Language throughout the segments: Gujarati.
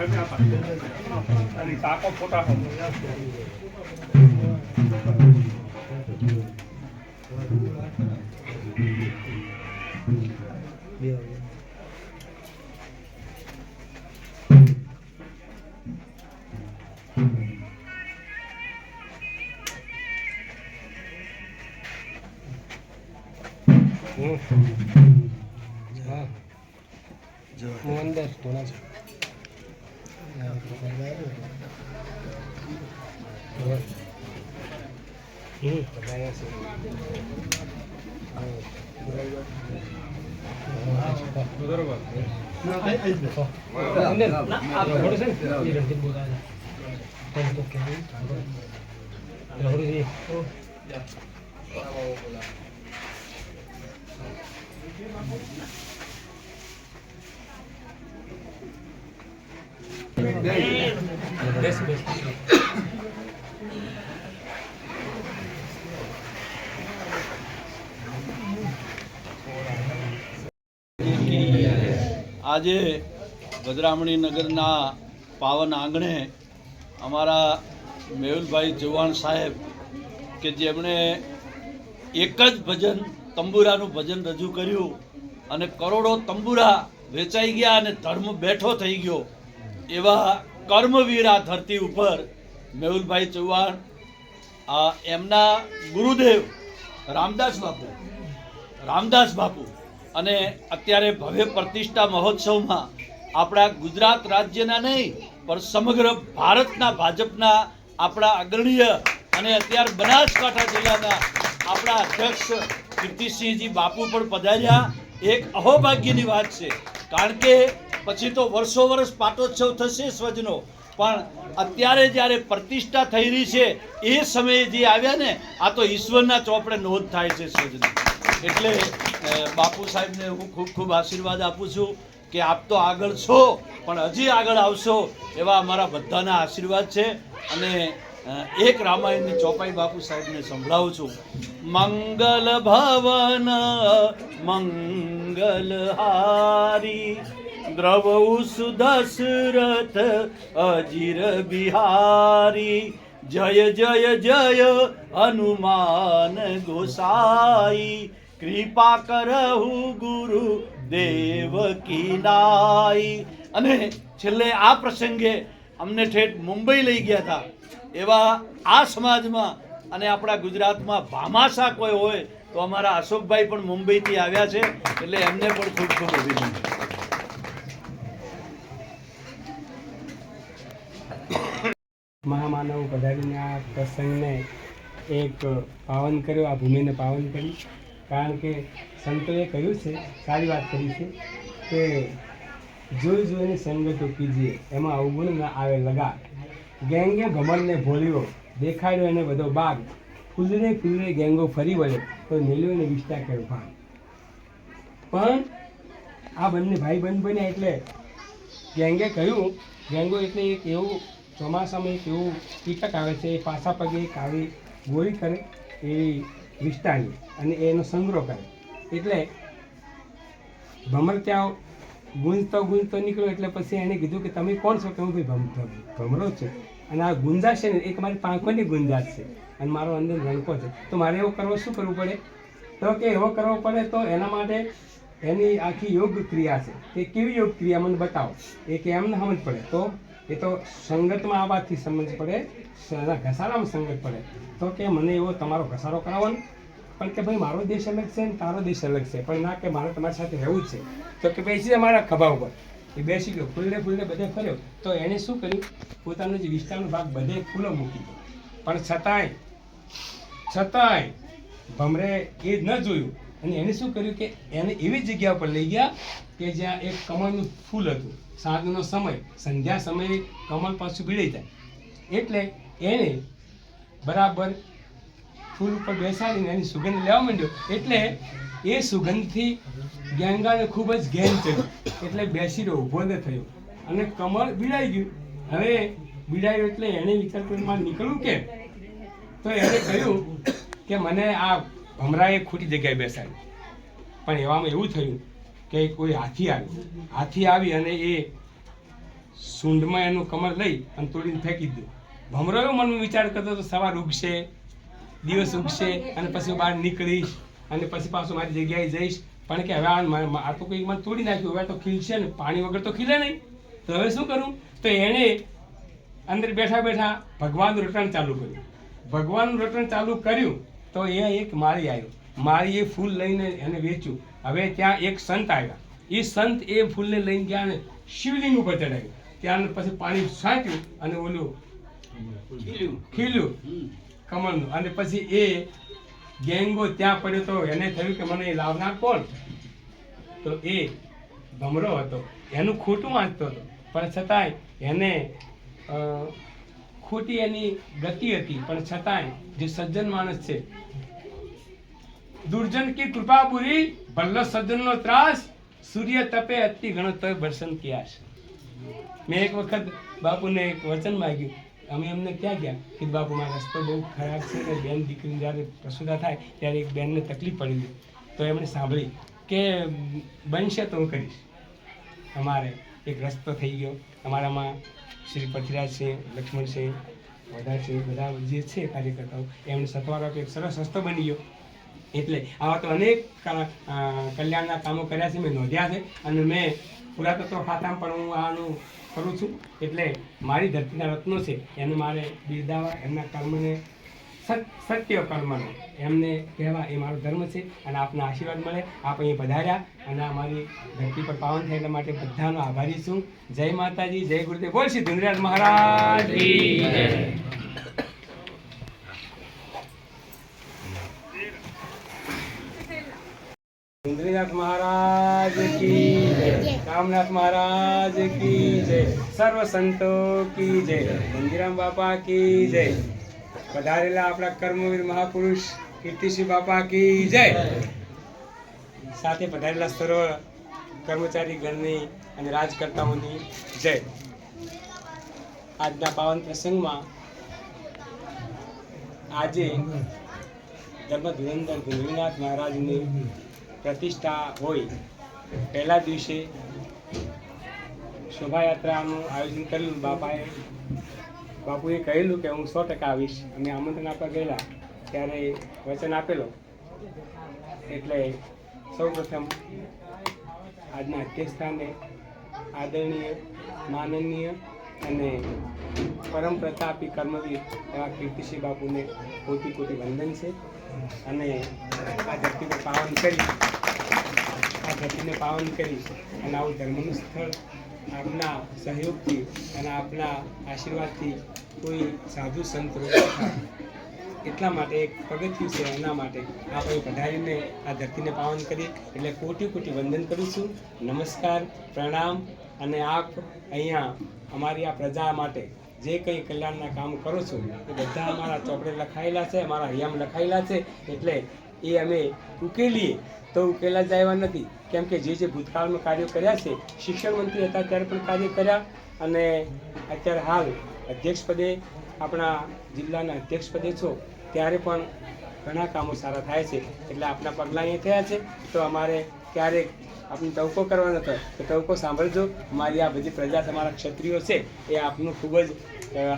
હા હું અંદર થોડા છે હમ બધાયા છે અંદર થોડું છે ને એ રણજીત બોલાવે છે તો કેવું થોડું છે બેસ બેસ આજે ગજરામણી નગરના પાવન આંગણે અમારા મેહુલભાઈ ચૌહાણ સાહેબ કે જેમણે એક જ ભજન, તંબુરાનું ભજન રજૂ કર્યું અને કરોડો તંબુરા વેચાઈ ગયા અને ધર્મ બેઠો થઈ ગયો. એવા કર્મવીર ધરતી ઉપર મેહુલભાઈ ચૌહાણ એમના ગુરુદેવ રામદાસ બાપુ રામદાસ બાપુ અને અત્યારે ભવ્ય પ્રતિષ્ઠા મહોત્સવમાં આપણા ગુજરાત રાજ્યના નહીં, પણ સમગ્ર ભારતના ભાજપના આપણા અગ્રણીય અને અત્યારે બનાસકાંઠા જિલ્લાના આપણા અધ્યક્ષ કીર્તિસિંહજી બાપુ પણ પધાર્યા. એક અહોભાગ્યની વાત છે, કારણ કે પછી તો વર્ષો વર્ષ પાટોત્સવ થશે સ્વજનો. પણ અત્યારે જ્યારે પ્રતિષ્ઠા થઈ રહી છે, એ સમયે જે આવ્યા ને, આ તો ઈશ્વરના ચોપડે નોંધ થાય છે સ્વજનો. એટલે બાપુ સાહેબને હું ખૂબ ખૂબ આશીર્વાદ આપું છું કે આપ તો આગળ છો, પણ હજી આગળ આવશો એવા અમારા બધાના આશીર્વાદ છે. અને એક રામાયણની ચોપાઈ બાપુ સાહેબને સંભળાવું છું. મંગલ ભવન, મંગલ હારી દ્રવઉ સુદશરથ અજીર બિહારી. જય જય જય હનુમાન ગોસાઈ. કૃપા કરહુ ગુરુ દેવ કિનાઈ અને છેલ્લે આ પ્રસંગે અમને ઠેઠ મુંબઈ લઈ ગયા હતા. એવા આ સમાજમાં અને આપણા ગુજરાતમાં ભામાશા કોઈ હોય તો અમારા અશોકભાઈ પણ મુંબઈથી આવ્યા છે. એટલે એમને પણ ખૂબ ખૂબ અભિનંદન. મહામાનવ પધારીને આ પ્રસંગને એક પાવન કર્યો, આ ભૂમિને પાવન કરી. કારણ કે સંતોએ કહ્યું છે, સારી વાત કરી છે, કે જોઈ જોઈને સંગતો કીજીએ એમાં અવગુણ ના આવે લગા ગેંગે ભમરને ભોલ્યો દેખાડ્યો એને બધો બાગ. ફૂલરે ફૂલરે ગેંગો ફરી વળ્યો, તો મેલ્યો ને વિસ્તાર કર્યો ભાન. પણ આ બંને ભાઈ બંધ બન્યા એટલે ગેંગે કહ્યું, ગેંગો એટલે એક એવું ચોમાસામાં એક કીટક આવે છે, એ પાછા પગે એક આવી ગોળી કરે એવી વિષ્ટાની અને એનો સંગ્રહ કરે. એટલે ભમર ત્યાં ગુંજતો ગુંજતો નીકળ્યો એટલે પછી એણે કીધું કે તમે કોણ છો? કે હું ભાઈ ભમ- ભમ- ભમરો છું. અને આ ગુંજાશ છે ને, એક મારી પાંખોની ગુંજાશ છે. અને મારો અંદર રણકો છે. તો મારે એવું કરવો શું કરવું પડે? તો કે એવો કરવો પડે તો એના માટે એની આખી યોગ ક્રિયા છે. તે કેવી યોગ ક્રિયા? મને બતાવો. એ કે એમને સમજ પડે. તો એ તો સંગતમાં આવવાથી સમજ પડે એના ઘસારામાં સંગત પડે. તો કે મને એવો તમારો ઘસારો કરાવવાનો? પણ કે ભાઈ, મારો દેશ અલગ છે ને તારો દેશ અલગ છે. પણ ના કે મારે તમારી સાથે રહેવું છે. તો કે બેસી મારા ખભા ઉપર. એ બેસી ગયો. ફૂલને ફૂલને બધે ફર્યો. તો એણે શું કર્યું? પોતાનો જે વિસ્તારનો ભાગ બધે ફૂલો મૂકી દીધો. પણ છતાંય છતાંય ભમરે એ ન જોયું. અને એને શું કર્યું કે એને એવી જગ્યા પર લઈ ગયા કે જ્યાં એક કમળનું ફૂલ હતું. સાંજનો સમય, સંધ્યા સમયે કમળ પાછું ભીડાઈ જાય. એટલે એણે બરાબર ફૂલ ઉપર બેસાડીને એની સુગંધ લેવા માંડ્યો. એટલે એ સુગંધથી ગેંગાને ખૂબ જ ઘેન થયો. એટલે બેસી રહ્યો ઊભો ન થયો. અને કમળ બીડાઈ ગયું. હવે બીડાયું એટલે એણે વિચાર કર્યો, મારે નીકળવું કેમ? તો એણે કહ્યું કે, મને આ ભમરાએ ખોટી જગ્યાએ બેસાડી. પણ એવામાં એવું થયું કે કોઈ હાથી આવ્યો હાથી આવી અને એ સૂંઢમાં એનું કમર લઈ અને તોડીને ફેંકી દીધું. ભમરાયો મનમાં વિચાર કરતો તો સવાર ઉગશે, દિવસ ઉગશે અને પછી બહાર નીકળીશ અને પછી પાછું મારી જગ્યાએ જઈશ. પણ કે હવે આ તો કંઈક મને તોડી નાખ્યું, હવે તો ખીલશે ને, પાણી વગર તો ખીલે નહીં. તો હવે શું કરું? તો એણે અંદર બેઠા બેઠા ભગવાનનું રટણ ચાલુ કર્યું. ભગવાનનું રટણ ચાલુ કર્યું તો એ એક માળી આવ્યો. માળીએ ફૂલ લઈને એને વેચ્યું. હવે ત્યાં એક સંત આવ્યા. એ સંત એ ફૂલને લઈને ગયા અને શિવલિંગ ઉપર ચડાવ્યું ત્યાં પછી પાણી છાંટ્યું અને ઓલું ખીલ્યું. કમળનું. અને પછી એ ગેંગો ત્યાં પડ્યો તો એને થયું કે મને એ લાવનાર કોણ? તો એ ભમરો હતો. એનું ખોટું વાંચતો હતો. પણ છતાંય એને ખોટી એની ગતિ હતી, પણ છતાંય જે સજ્જન માણસ છે, દુર્જન કી કૃપા પૂરી, ભલ્લો સજ્જનનો ત્રાસ, સૂર્ય તપે અતિ ઘણો તોય ક્યાં છે. મેં એક વખત બાપુને એક વચન માગ્યું. અમે એમને ક્યાં ગયા કે બાપુ, મારો રસ્તો બહુ ખરાબ છે ને, બેન દીકરી જ્યારે પ્રસુદા થાય ત્યારે એક બેનને તકલીફ પડી તો એમણે સાંભળી કે, બનશે તો હું કરીશ. અમારે એક રસ્તો થઈ ગયો. અમારામાં શ્રી પૃથ્વીરાજસિંહ લક્ષ્મણસિંહ વધારસિંહ બધા જે છે કાર્યકર્તાઓ એમણે સથવારો આપ્યો, એક સરસ રસ્તો બની ગયો. એટલે આવા તો અનેક કલ્યાણના કામો કર્યા છે મેં નોંધ્યા છે અને મેં પુરાતત્વ ખાતામાં પણ હું આનું કરું છું. એટલે મારી ધરતીના રત્નો છે એને મારે બિરદાવવા એમના કર્મને સત્ય કર્મનો. એમને કહેવા, એ મારો ધર્મ છે અને આપના આશીર્વાદ મળે. આપ અહીં પધાર્યા અને અમારી ધરતી પર પાવન થાય એટલા માટે બધાનો આભારી છું. જય માતાજી, જય ગુરુદેવ. બોલ શ્રી ધુંધરાજ મહારાજ કી ઇન્દ્રનાથ મહારાજ કી જય. રામનાથ મહારાજ કી જય. સર્વ સંતો કી જય. મંદિરામ બાપા કી જય. પધારેલા આપણા કર્મવીર મહાપુરુષ કીર્તિસિંહ બાપા કી જય. સાથે પધારેલા સર્વ કર્મચારી ગણની અને રાજકર્તાઓની જય. આજના પાવન પ્રસંગમાં આજે ધર્મ ધુરંધર મહારાજની પ્રતિષ્ઠા હોય. પહેલા દિવસે શોભાયાત્રાનું આયોજન કરેલું બાપાએ. બાપુએ કહેલું કે હું સો ટકા આવીશ. અમે આમંત્રણ આપવા ગયેલા. ત્યારે વચન આપેલો. એટલે સૌપ્રથમ આજના અધ્યક્ષસ્થાને આદરણીય, માનનીય અને પરમ પ્રતાપી કર્મવીર એવા કીર્તિશ્રી બાપુને કોટી કોટી વંદન છે. અને આ ધરતીને પાવન કરી. આ ધરતીને પાવન કરી અને આવું ધર્મનું સ્થળ આપના સહયોગથી અને આપના આશીર્વાદથી કોઈ સાધુ સંત એટલા માટે એક પગથિયું છે એના માટે આપણે પધારીને આ ધરતીને પાવન કરી એટલે કોટી કોટી વંદન કરું છું. નમસ્કાર, પ્રણામ અને આપ અહીંયા અમારી આ પ્રજા માટે જે કંઈ કલ્યાણના કામ કરો છો એ બધા અમારા ચોપડે લખાયેલા છે, અમારા હૈયામાં લખાયેલા છે. એટલે એ અમે ઉકેલીએ. તો ઉકેલા જ આવ્યા નથી. કેમ કે જે જે ભૂતકાળમાં કાર્યો કર્યા છે, શિક્ષણ મંત્રી હતા ત્યારે પણ કાર્ય કર્યા અને અત્યારે હાલ અધ્યક્ષપદે આપણા જિલ્લાના અધ્યક્ષપદે છો, ત્યારે પણ ઘણા કામો સારા થાય છે. એટલે આપણા પગલાં અહીંયા થયા છે. તો અમારે ક્યારેક આપણે ટવકો કરવાનો હતો, તો ટવકો સાંભળજો. અમારી આ બધી પ્રજા તમારા ક્ષત્રિયો છે, એ આપનું ખૂબ જ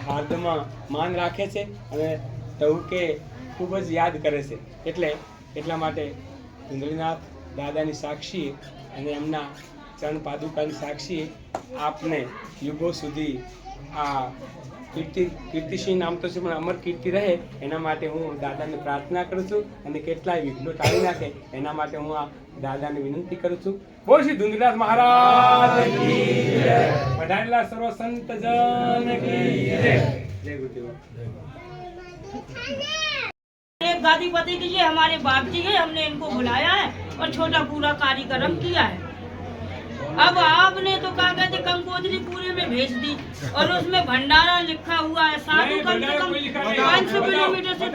હાર્દમાં માન રાખે છે અને ટવકે ખૂબ જ યાદ કરે છે. એટલે એટલા માટે સુંદરીનાથ દાદાની સાક્ષી અને એમના ચરણ પાદુકાની સાક્ષી આપને યુગો સુધી આ કીર્તિ, કીર્તિસિંહ નામ તો છે, પણ અમર કીર્તિ રહે, એના માટે હું દાદાને પ્રાર્થના કરું છું અને કેટલાય વિઘ્નો ટાળી નાખે, એના માટે હું આ દાદાને વિનંતી કરું છું. બોલ શ્રી ધુંધીદાસ મહારાજ પધારેલા સર્વ સંત જન જય ગુરુદેવ. एक गादीपति के लिए हमारे बाप जी है हमने इनको बुलाया है और छोटा पूरा कार्यक्रम किया है। अब आपने तो क्या कहते कंकोत्री पूरे में भेज दी और उसमें भंडारा लिखा हुआ है साधु कम से कम। पाँच सौ किलोमीटर से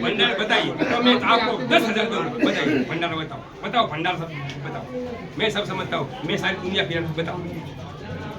भंडार बताइए। तो मैं आपको दस हज़ार बताइए। भंडार बताओ। बताओ भंडार सब बताओ। मैं सब समझता हूँ। मैं सारी दुनिया फिर बताओ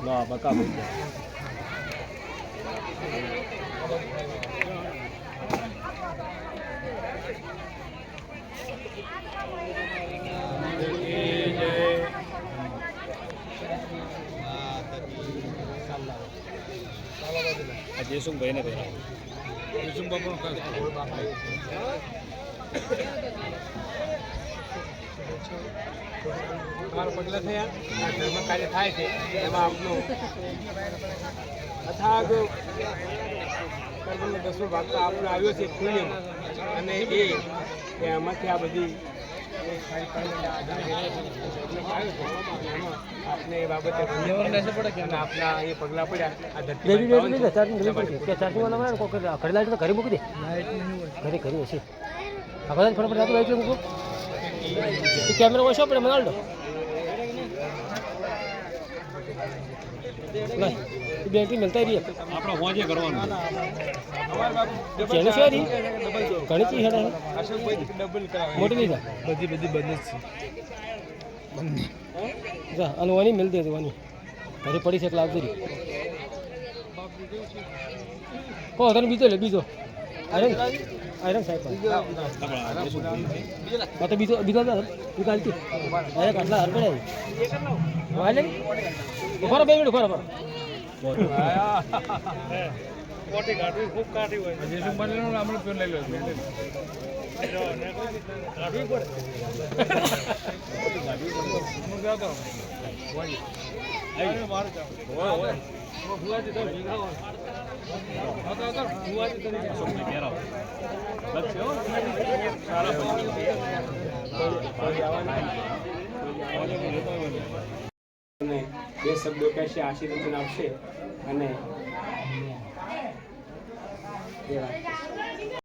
હેડવા દે તમારું હેડવા દે. બતાવો, બતાવો. હેડવા દો, હેડવા દો. બરોબર, પાછે કોઈ જોવાનું. મારો પગલા થયા. આ ધર્મ કાર્ય થાય છે. એમાં આપનો અથાગ કર્મનો દસમો ભાગ તો આપનો આવ્યો છે પુણ્ય. અને એ એમાંથી આ બધી આપને એ બાબતે આપના એ પગલા પડ્યા. આ ધરતી ઘરે મૂકી દે. ઘરે ઘરે હશે. દાન ફટાફટ લાઈટ મૂકો. આપણે મને આલડો નહીં એ બેટરી મળતા રહી આપણે હોજે કરવાનું ચેનું છે રી ઘણી ચીજ હેડા મોટી નહીં બધી બધી બંધ છે બંધ જા અને વાની મિલ દે વાની ઘરે પડી છે એટલે આવતી રહી કહો તને બીજો લે બીજો આયરન આયરન સાહેબ હા તો બીજો બીજો તું કાલથી અરે કાટલા હર પડે ઊભા બે મિનિટ ઊભા રહો. અને બે શબ્દો કહેશે આશીર્વચન આપશે અને.